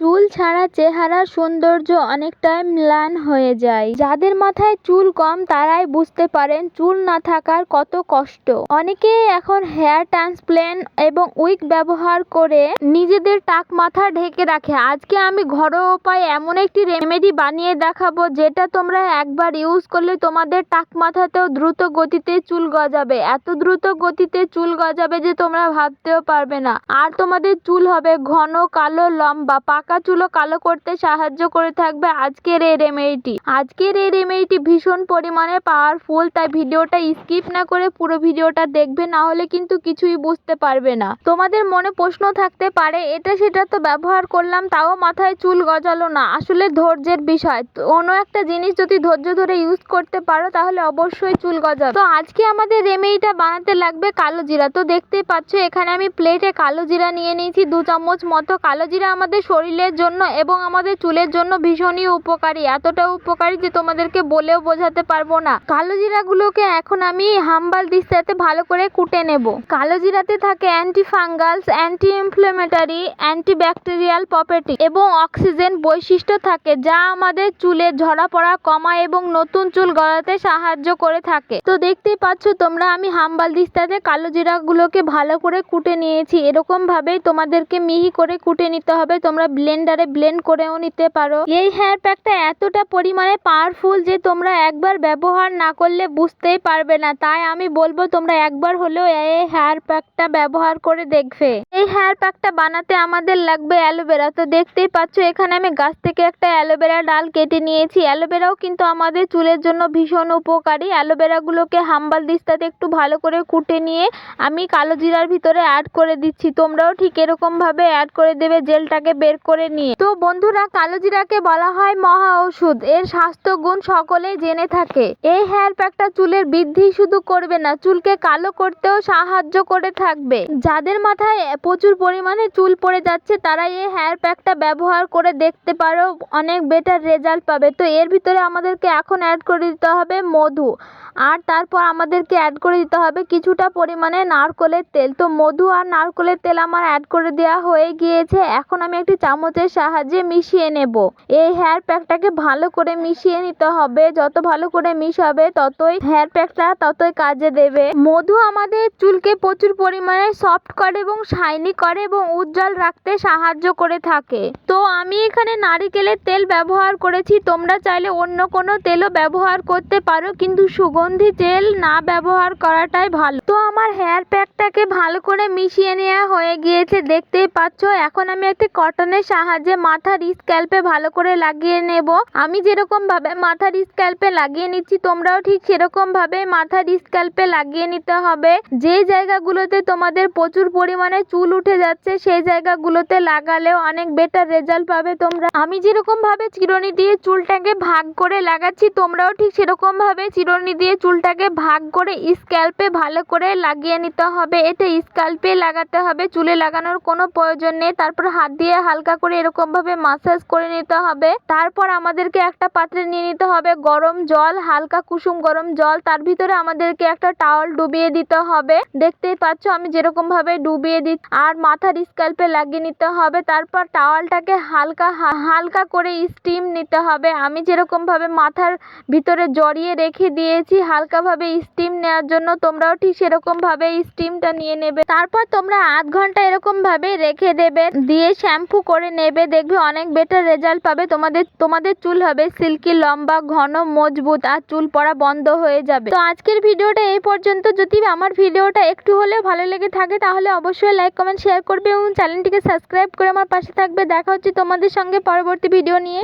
চুল ছাড়া চেহারার সৌন্দর্য অনেকটাই ম্লান হয়ে যায়। যাদের মাথায় চুল কম, তারাই বুঝতে পারেন চুল না থাকার কত কষ্ট। অনেকেই এখন হেয়ার ট্রান্সপ্ল্যান্ট এবং উইক ব্যবহার করে নিজেদের টাক মাথা ঢেকে রাখে। আজকে আমি ঘরোয়া উপায়ে এমন একটি রেমেডি বানিয়ে দেখাবো, যেটা তোমরা একবার ইউজ করলে তোমাদের টাক মাথাতেও দ্রুত গতিতে চুল গজাবে। এত দ্রুত গতিতে চুল গজাবে যে তোমরা ভাবতেও পারবে না। আর তোমাদের চুল হবে ঘন, কালো, লম্বা, পাকা চুলও কালো করতে সাহায্য করে থাকবে আজকের এই রেমেডিটি আজকের এই রেমেডিটি ভীষণ পরিমাণে পাওয়ারফুল তাই ভিডিওটা স্কিপ না করে পুরো ভিডিওটা দেখবে, না হলে কিন্তু কিছুই বুঝতে পারবে না। তোমাদের মনে প্রশ্ন থাকতে পারে, এটা সেটা তো ব্যবহার করলাম, তাও মাথায় চুল গজালো না। আসলে ধৈর্যের বিষয়। কোনো একটা জিনিস যদি ধৈর্য ধরে ইউজ করতে পারো, তাহলে অবশ্যই চুল গজাবে। তো আজকে আমাদের রেমেডিটা বানাতে লাগবে কালো জিরা। তো দেখতেই পাচ্ছ, এখানে আমি প্লেটে কালো জিরা নিয়ে নিয়েছি, দু চামচ মতো। কালো জিরা আমাদের শরীরের জন্য এবং আমাদের চুলের জন্য ভীষণই উপকারী। এতটা উপকারী যে তোমাদেরকে বলেও বোঝাতে পারব না। কালো জিরাগুলোকে এখন আমি হাম্বাল দিস্তাতে ভালো করে কুটে নেব। কালো জিরাতে থাকে anti fungals anti inflammatory anti bacterial property এবং অক্সিজেন বৈশিষ্ট্য থাকে যা আমাদের চুলের ঝরা পড়া কমায় এবং নতুন চুল গড়াতে সাহায্য করে থাকে। তো দেখতেই পাচ্ছ তোমরা আমি হাম্বাল দিস্তাতে কালো জিরাগুলোকে ভালো করে কুটে নিয়েছি। এরকম ভাবেই তোমাদেরকে মিহি করে কুটে নিতে হবে। তোমরা ব্লেন্ডারে ব্লেন্ড করেও নিতে পারো। এই হেয়ার প্যাকটা এতটা পরিমাণে পাওয়ারফুল যে তোমরা একবার ব্যবহার না করলে বুঝতেই পারবে না। তাই আমি বলব তোমরা একবার হলেও এই হেয়ার প্যাকটা ব্যবহার করে দেখবে। এই হেয়ার প্যাকটা বানাতে আমাদের লাগবে অ্যালোভেরা তো দেখতেই পাচ্ছ, এখানে আমি গাছ থেকে একটা অ্যালোভেরা ডাল কেটে নিয়েছি। অ্যালোভেরাও কিন্তু আমাদের চুলের জন্য ভীষণ উপকারী। অ্যালোভেরাগুলোকে হাম্বাল দিস্তাতে একটু ভালো করে কুটে নিয়ে আমি কালো জিরার ভিতরে অ্যাড করে দিচ্ছি। তোমরাও ঠিক এরকম ভাবে অ্যাড করে দেবে জেলটাকে বের করে নিয়ে। তো বন্ধুরা কালো জিরাকে বলা হয় মহা ওষুধ এর স্বাস্থ্য গুণ সকলেই জেনে থাকে। এই হেয়ার প্যাকটা চুলের বৃদ্ধি শুধু করবে না, চুলকে কালো করতেও সাহায্য করে থাকবে। যাদের মাথায় প্রচুর পরিমাণে চুল পড়ে যাচ্ছে, তারা এই হেয়ার প্যাকটা ব্যবহার করে দেখতে পারো, অনেক বেটার রেজাল্ট পাবে। তো এর ভিতরে আমাদেরকে এখন অ্যাড করে দিতে হবে মধু। আর তারপর আমাদেরকে অ্যাড করে দিতে হবে কিছুটা পরিমাণে নারকোলের তেল। তো মধু আর নারকলের তেল আমার অ্যাড করে দেওয়া হয়ে গিয়েছে। এখন আমি একটি চামচের সাহায্যে মিশিয়ে নেব। এই হেয়ার প্যাকটাকে ভালো করে মিশিয়ে নিতে হবে। যত ভালো করে মিশাবে, ততই হেয়ার প্যাকটা ততই কাজে দেবে। মধু আমাদের চুলকে প্রচুর পরিমাণে সফট করে এবং শাইনি করে এবং উজ্জ্বল রাখতে সাহায্য করে থাকে। তো আমি এখানে নারিকেলের তেল ব্যবহার করেছি। তোমরা চাইলে অন্য কোনো তেলও ব্যবহার করতে পারো, কিন্তু সুগন্ধি তেল না ব্যবহার করাটাই ভালো। তো আমার হেয়ার প্যাকটাকে ভালো করে মিশিয়ে নেওয়া হয়ে গিয়েছে, দেখতেই পাচ্ছ? এখন আমি একটি কটনের সাহায্যে মাথার স্ক্যাল্পে ভালো করে লাগিয়ে নেব। আমি যেরকম ভাবে মাথার স্ক্যাল্পে লাগিয়ে নিচ্ছি, তোমরাও ঠিক সেরকম ভাবে মাথার স্ক্যাল্পে লাগিয়ে নিতে হবে। যে জায়গাগুলোতে তোমাদের প্রচুর পরিমাণে চুল উঠে যাচ্ছে, সেই জায়গাগুলোতে লাগালেও অনেক বেটার রেজাল্ট পাবে তোমরা। আমি যেরকম ভাবে চিরুনি দিয়ে চুলটাকে ভাগ করে লাগাচ্ছি, তোমরাও ঠিক সেরকম ভাবে চিরুনি দিয়ে চুলটাকে ভাগ করে স্ক্যাল্পে ভালো করে লাগিয়ে নিতে হবে। এটা স্ক্যাল্পে লাগাতে হবে। চুলে লাগানোর কোনো প্রয়োজন নেই। তারপর হাত দিয়ে হালকা করে এরকম ভাবে মাসাজ করে নিতে হবে। তারপর আমাদেরকে একটা পাত্রে নিয়ে নিতে হবে গরম জল, হালকা কুসুম গরম জল। তার ভিতরে আমাদেরকে একটা টাওয়াল ডুবিয়ে দিতে হবে। দেখতেই পাচ্ছ আমি যেরকম ভাবে ডুবিয়ে দি আর মাথার স্ক্যাল্পে লাগিয়ে নিতে হবে। তারপর টাওয়ালটাকে হালকা হালকা করে স্টিম নিতে হবে। আমি যেরকম ভাবে মাথার ভিতরে জড়িয়ে রেখে দিয়েছি, হালকাভাবে স্টিম নেওয়ার জন্য তোমরাও ঠিক সেরকম ভাবে স্টিমটা নিয়ে নেবে। তারপর তোমরা আধ ঘণ্টা এরকম ভাবে রেখে দেবে। দিয়ে শ্যাম্পু করে নেবে। দেখবে অনেক বেটার রেজাল্ট পাবে। তোমাদের তোমাদের চুল হবে সিল্কি লম্বা, ঘন, মজবুত আর চুল পড়া বন্ধ হয়ে যাবে। তো আজকের ভিডিওটা এই পর্যন্ত। যদি আমার ভিডিওটা একটু হলেও ভালো লেগে থাকে, তাহলে অবশ্যই লাইক কমেন্ট শেয়ার করবে এবং চ্যানেলটিকে সাবস্ক্রাইব করে আমার পাশে থাকবে। দেখা হচ্ছে তোমাদের সঙ্গে পরবর্তী ভিডিও নিয়ে।